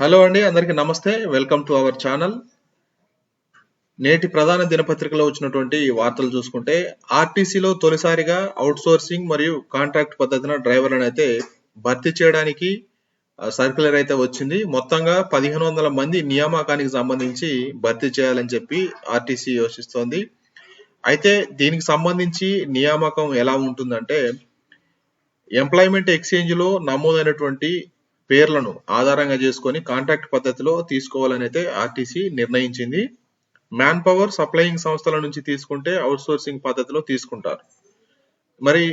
Hello అండి అందరికీ నమస్తే. Welcome to our channel. నేటి ప్రధాన దినపత్రికలో వచ్చినటువంటి వార్తలు చూసుకుంటే ఆర్టీసీలో తొలిసారిగా అవుట్ సోర్సింగ్ మరియు కాంట్రాక్ట్ పద్ధతిన డ్రైవర్లను అయితే భర్తీ చేయడానికి సర్కులర్ సర్క్యులర్ అయితే వచ్చింది. మొత్తంగా పదిహేను వందల మంది నియామకానికి సంబంధించి భర్తీ చేయాలని చెప్పి ఆర్టీసీ యోచిస్తోంది. అయితే దీనికి సంబంధించి నియామకం ఎలా ఉంటుందంటే ఎంప్లాయ్మెంట్ ఎక్స్చేంజ్లో నమోదైనటువంటి పేర్లను ఆధారంగా చేసుకొని కాంట్రాక్ట్ పద్ధతిలో తీసుకోవాలని అయితే ఆర్టీసీ నిర్ణయించింది. మ్యాన్ పవర్ సప్లయింగ్ సంస్థల నుంచి తీసుకుంటే అవుట్ సోర్సింగ్ పద్ధతిలో తీసుకుంటారు. మరి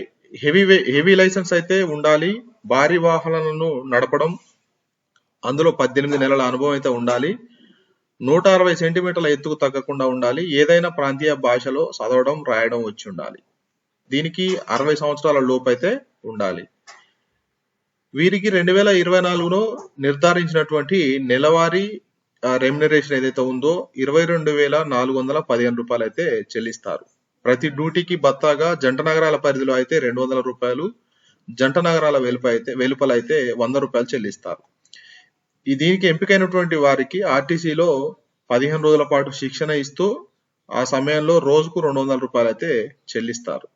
హెవీ హెవీ లైసెన్స్ అయితే ఉండాలి. భారీ వాహనాలను నడపడం అందులో పద్దెనిమిది నెలల అనుభవం అయితే ఉండాలి. నూట అరవై సెంటీమీటర్ల ఎత్తుకు తగ్గకుండా ఉండాలి. ఏదైనా ప్రాంతీయ భాషలో చదవడం రాయడం వచ్చి ఉండాలి. దీనికి అరవై సంవత్సరాల లోపు అయితే ఉండాలి. వీరికి రెండు వేల ఇరవై నాలుగులో నిర్ధారించినటువంటి నెలవారీ రెమ్యునరేషన్ ఏదైతే ఉందో ఇరవై రెండు వేల నాలుగు వందల పదిహేను రూపాయలు అయితే చెల్లిస్తారు. ప్రతి డ్యూటీకి బత్తాగా జంట నగరాల పరిధిలో అయితే రెండు వందల రూపాయలు జంట నగరాల వెలుప అయితే వెలుపల అయితే వంద రూపాయలు చెల్లిస్తారు. దీనికి ఎంపికైనటువంటి వారికి ఆర్టీసీలో పదిహేను రోజుల పాటు శిక్షణ ఇస్తూ ఆ సమయంలో రోజుకు రెండు వందల రూపాయలు అయితే చెల్లిస్తారు.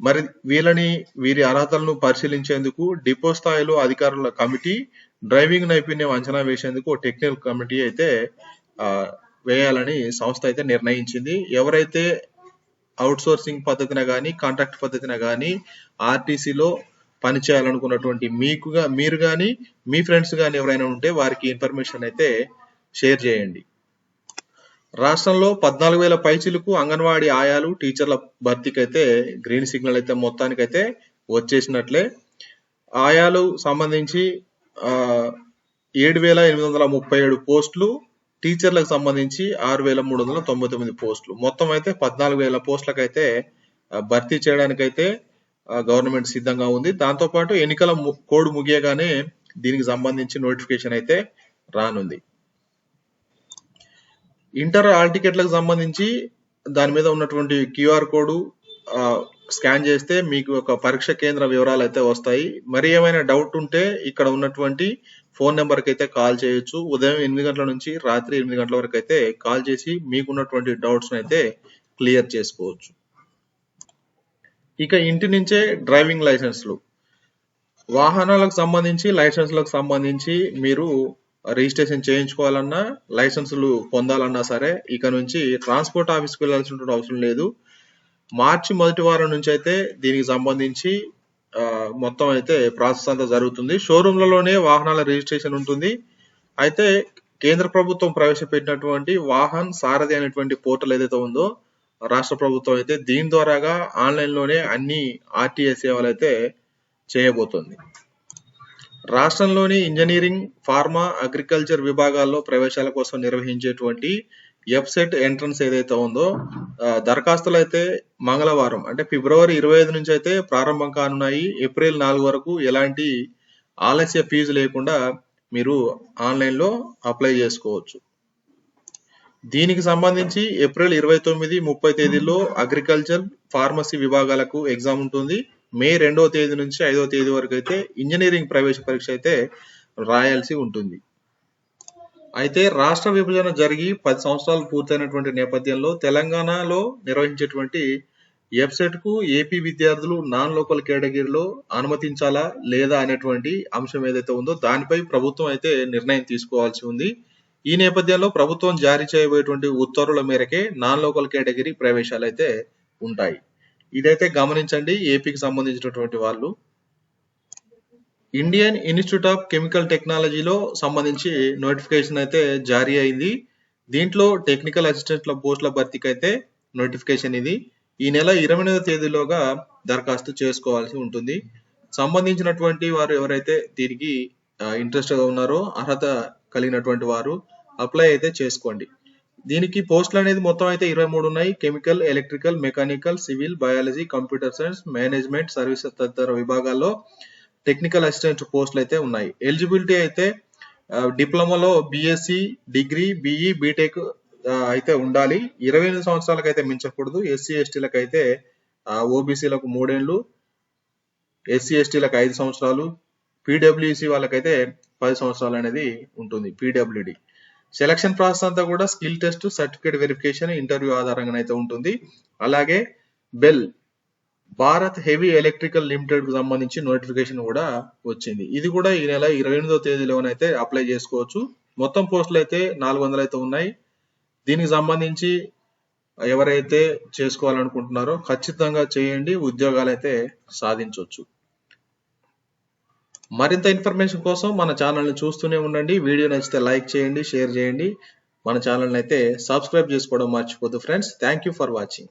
మరి వీళ్ళని వీరి అర్హతలను పరిశీలించేందుకు డిపో స్థాయిలో అధికారుల కమిటీ డ్రైవింగ్ నైపుణ్యం అంచనా వేసేందుకు టెక్నికల్ కమిటీ అయితే వేయాలని సంస్థ అయితే నిర్ణయించింది. ఎవరైతే అవుట్ సోర్సింగ్ పద్ధతిన కానీ కాంట్రాక్ట్ పద్ధతిన కానీ ఆర్టీసీలో పనిచేయాలనుకున్నటువంటి మీకుగా మీరు కానీ మీ ఫ్రెండ్స్ కానీ ఎవరైనా ఉంటే వారికి ఇన్ఫర్మేషన్ అయితే షేర్ చేయండి. రాష్ట్రంలో పద్నాలుగు వేల పైచిలకు అంగన్వాడీ ఆయాలు టీచర్ల భర్తీకి అయితే గ్రీన్ సిగ్నల్ అయితే మొత్తానికైతే వచ్చేసినట్లే. ఆయాలు సంబంధించి ఏడు వేల ఎనిమిది వందల ముప్పై ఏడు పోస్టులు టీచర్లకు సంబంధించి ఆరు వేల మూడు వందల తొంభై తొమ్మిది పోస్టులు. మొత్తం అయితే పద్నాలుగు వేల పోస్టులకైతే భర్తీ చేయడానికైతే గవర్నమెంట్ సిద్ధంగా ఉంది. దాంతోపాటు ఎన్నికల కోడ్ ముగియగానే దీనికి సంబంధించి నోటిఫికేషన్ అయితే రానుంది. ఇంటర్ ఆల్ టికెట్లకు సంబంధించి దాని మీద ఉన్నటువంటి క్యూఆర్ కోడ్ స్కాన్ చేస్తే మీకు ఒక పరీక్ష కేంద్ర వివరాలు అయితే వస్తాయి. మరి ఏమైనా డౌట్ ఉంటే ఇక్కడ ఉన్నటువంటి ఫోన్ నెంబర్కి అయితే కాల్ చేయొచ్చు. ఉదయం ఎనిమిది గంటల నుంచి రాత్రి ఎనిమిది గంటల వరకు అయితే కాల్ చేసి మీకున్నటువంటి డౌట్స్ అయితే క్లియర్ చేసుకోవచ్చు. ఇక ఇంటి నుంచే డ్రైవింగ్ లైసెన్స్లు. వాహనాలకు సంబంధించి లైసెన్స్లకు సంబంధించి మీరు రిజిస్ట్రేషన్ చేయించుకోవాలన్నా లైసెన్సులు పొందాలన్నా సరే ఇక నుంచి ట్రాన్స్పోర్ట్ ఆఫీస్కి వెళ్ళాల్సిన అవసరం లేదు. మార్చి మొదటి వారం నుంచి అయితే దీనికి సంబంధించి మొత్తం అయితే ప్రాసెస్ అంతా జరుగుతుంది. షోరూమ్లలోనే వాహనాల రిజిస్ట్రేషన్ ఉంటుంది. అయితే కేంద్ర ప్రభుత్వం ప్రవేశపెట్టినటువంటి వాహన్ సారథి అనేటువంటి పోర్టల్ ఏదైతే ఉందో రాష్ట్ర ప్రభుత్వం అయితే దీని ద్వారాగా ఆన్లైన్లోనే అన్ని ఆర్టీఏ సేవలు అయితే చేయబోతోంది. రాష్ట్రంలోని ఇంజనీరింగ్ ఫార్మా అగ్రికల్చర్ విభాగాల్లో ప్రవేశాల కోసం నిర్వహించేటువంటి ఎఫ్సెట్ ఎంట్రన్స్ ఏదైతే ఉందో దరఖాస్తులు అయితే మంగళవారం అంటే ఫిబ్రవరి ఇరవై ఐదు నుంచి అయితే ప్రారంభం కానున్నాయి. ఏప్రిల్ నాలుగు వరకు ఎలాంటి ఆలస్య ఫీజు లేకుండా మీరు ఆన్లైన్లో అప్లై చేసుకోవచ్చు. దీనికి సంబంధించి ఏప్రిల్ ఇరవై తొమ్మిది ముప్పై తేదీల్లో అగ్రికల్చర్ ఫార్మసీ విభాగాలకు ఎగ్జామ్ ఉంటుంది. మే రెండవ తేదీ నుంచి ఐదవ తేదీ వరకు అయితే ఇంజనీరింగ్ ప్రవేశ పరీక్ష అయితే రాయాల్సి ఉంటుంది. అయితే రాష్ట్ర విభజన జరిగి పది సంవత్సరాలు పూర్తయినటువంటి నేపథ్యంలో తెలంగాణలో నిర్వహించేటువంటి వెబ్సైట్కు ఏపీ విద్యార్థులు నాన్ లోకల్ కేటగిరీలో అనుమతించాలా లేదా అనేటువంటి అంశం ఏదైతే ఉందో దానిపై ప్రభుత్వం అయితే నిర్ణయం తీసుకోవాల్సి ఉంది. ఈ నేపథ్యంలో ప్రభుత్వం జారీ చేయబోయేటువంటి ఉత్తర్వుల మేరకే నాన్ లోకల్ కేటగిరీ ప్రవేశాలు అయితే ఉంటాయి. ఇదైతే గమనించండి ఏపీకి సంబంధించినటువంటి వాళ్ళు. ఇండియన్ ఇన్స్టిట్యూట్ ఆఫ్ కెమికల్ టెక్నాలజీలో సంబంధించి నోటిఫికేషన్ అయితే జారీ అయింది. దీంట్లో టెక్నికల్ అసిస్టెంట్ల పోస్టుల భర్తీకి అయితే నోటిఫికేషన్ ఇది. ఈ నెల ఇరవై ఎనిమిదవ తేదీలోగా దరఖాస్తు చేసుకోవాల్సి ఉంటుంది. సంబంధించినటువంటి వారు ఎవరైతే దీనికి ఇంట్రెస్ట్గా ఉన్నారో అర్హత కలిగినటువంటి వారు అప్లై అయితే చేసుకోండి. దీనికి పోస్టులు అనేది మొత్తం అయితే ఇరవై మూడు ఉన్నాయి. Chemical electrical mechanical civil biology computer science management services తదితర విభాగాల్లో టెక్నికల్ అసిస్టెంట్ పోస్టులు అయితే ఉన్నాయి. ఎలిజిబిలిటీ అయితే డిప్లొమాలో బీఎస్సీ డిగ్రీ బిఈ బీటెక్ అయితే ఉండాలి. ఇరవై ఎనిమిది సంవత్సరాలకు అయితే మించకూడదు. ఎస్సీ ఎస్టీలకు అయితే ఓబీసీలకు మూడేళ్ళు ఎస్సీ ఎస్టీలకు ఐదు సంవత్సరాలు పీడబ్ల్యూసి వాళ్ళకైతే పది సంవత్సరాలు అనేది ఉంటుంది పీడబ్ల్యూడి. సెలక్షన్ ప్రాసెస్ అంతా కూడా skill test certificate verification interview ఆధారంగా అయితే ఉంటుంది. అలాగే బెల్ భారత్ హెవీ ఎలక్ట్రికల్ లిమిటెడ్కు సంబంధించి నోటిఫికేషన్ కూడా వచ్చింది. ఇది కూడా ఈ నెల ఇరవై ఎనిమిదో తేదీలోనైతే అప్లై చేసుకోవచ్చు. మొత్తం పోస్టులు అయితే నాలుగు వందలు అయితే ఉన్నాయి. దీనికి సంబంధించి ఎవరైతే చేసుకోవాలనుకుంటున్నారో ఖచ్చితంగా చేయండి. ఉద్యోగాలు అయితే సాధించవచ్చు మరింత ఇన్ఫర్మేషన్ కోసం మన ఛానల్ని చూస్తూనే ఉండండి. వీడియో నచ్చితే లైక్ చేయండి షేర్ చేయండి. మన ఛానల్ని అయితే సబ్స్క్రైబ్ చేసుకోవడం మర్చిపోద్దు friends. Thank you for watching